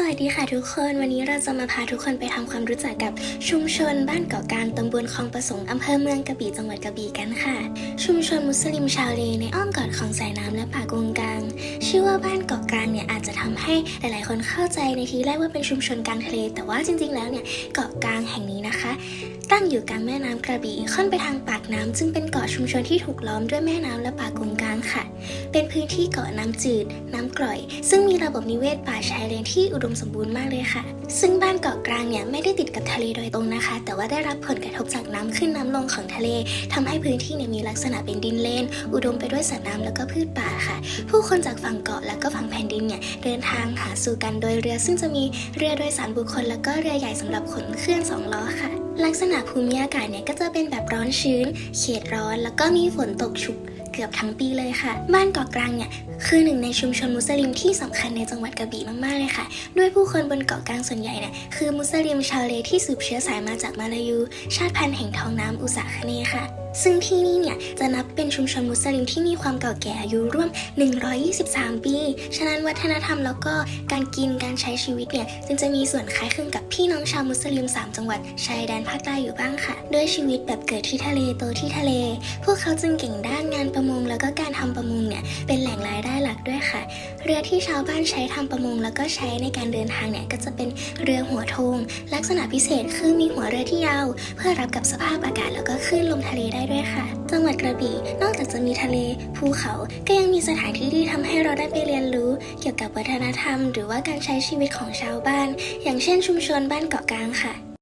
สวัสดีค่ะทุกคนวันนี้เราจะมาพาทุกคนไปทำความรู้จักกับชุมชนบ้านเกาะการตำบลคลองประสงค์อำเภอเมืองกระบี่จังหวัดกระบี่กันค่ะ ชุมชนมุสลิมชาวเลในอ้อมกอดของสายน้ำและป่ากงกลาง ชื่อว่าบ้านเกาะกลางเนี่ยอาจจะทำให้หลาย ๆ คนเข้าใจในทีแรกว่าเป็นชุมชนกลางทะเล แต่ว่าจริง ๆ แล้วเนี่ยเกาะกลางแห่งนี้นะคะ ตั้งอยู่กลางแม่น้ำกระบี่ค่อนไปทางปากน้ำจึงเป็นเกาะชุมชนที่ถูกล้อมด้วยแม่น้ำและป่ากงกลางค่ะ เป็นพื้นที่เกาะน้ำจืด น้ำกร่อย ซึ่งมีระบบนิเวศป่าชายเลนที่อุดมสมบูรณ์มากเลยค่ะ ซึ่งบ้านเกาะกลางเนี่ยไม่ได้ติดกับทะเลโดยตรงนะคะ แต่ว่าได้รับผลกระทบจากน้ำขึ้นน้ำลงของทะเลทำให้พื้นที่เนี่ยมีลักษณะเป็นดินเลน อุดมไปด้วยสัตว์น้ำแล้วก็พืชป่าค่ะ ผู้คนจากฝั่งเกาะแล้วก็ฝั่งแผ่นดินเนี่ยเดินทางหาสู่กันโดยเรือ ซึ่งจะมีเรือโดยสารบุคคล แล้วก็เรือใหญ่สำหรับขนเครื่องสองล้อค่ะ ลักษณะภูมิอากาศเนี่ยก็จะเป็นแบบร้อนชื้น เขตร้อน แล้วก็มีฝนตกชุกเกือบทั้งปีเลยค่ะ บ้านเกาะกลางเนี่ยคือหนึ่งในชุมชนมุสลิมที่สำคัญในจังหวัดกระบี่มากๆเลยค่ะ ด้วยผู้คนบนเกาะกลางส่วนใหญ่เนี่ยคือมุสลิมชาวเลที่สืบเชื้อสายมาจากมาลายู ชาติพันธุ์แห่งท้องน้ำอุษาคเนค่ะ ซึ่งที่นี่เนี่ยจะนับเป็นชุมชนมุสลิมที่มีความเก่าแก่อายุร่วม 123 ปี ฉะนั้นวัฒนธรรมแล้วก็การกินการใช้ชีวิตเนี่ยจึงจะมีส่วนคล้ายคลึงกับพี่น้องชาวมุสลิม 3 จังหวัดชายแดนภาคใต้อยู่บ้างค่ะ ด้วยชีวิตแบบเกิดที่ทะเลโตที่ทะเล พวกเขาจึงเก่งด้านงานประมงแล้วก็การทำประมงเนี่ยเป็นแหล่งรายได้หลักด้วยค่ะ เรือที่ชาวบ้านใช้ทำประมงแล้วก็ใช้ในการเดินทางเนี่ยก็จะเป็นเรือหัวธงลักษณะพิเศษคือมีหัวเรือที่ยาว เพื่อรับกับสภาพอากาศแล้วก็คลื่นลมทะเลได้ด้วยค่ะ จังหวัดกระบี่ นอกจากจะมีทะเล ภูเขา ก็ยังมีสถานที่ที่ทำให้เราได้ไปเรียนรู้ เกี่ยวกับวัฒนธรรม หรือว่าการใช้ชีวิตของชาวบ้าน อย่างเช่นชุมชนบ้านเกาะกลางค่ะ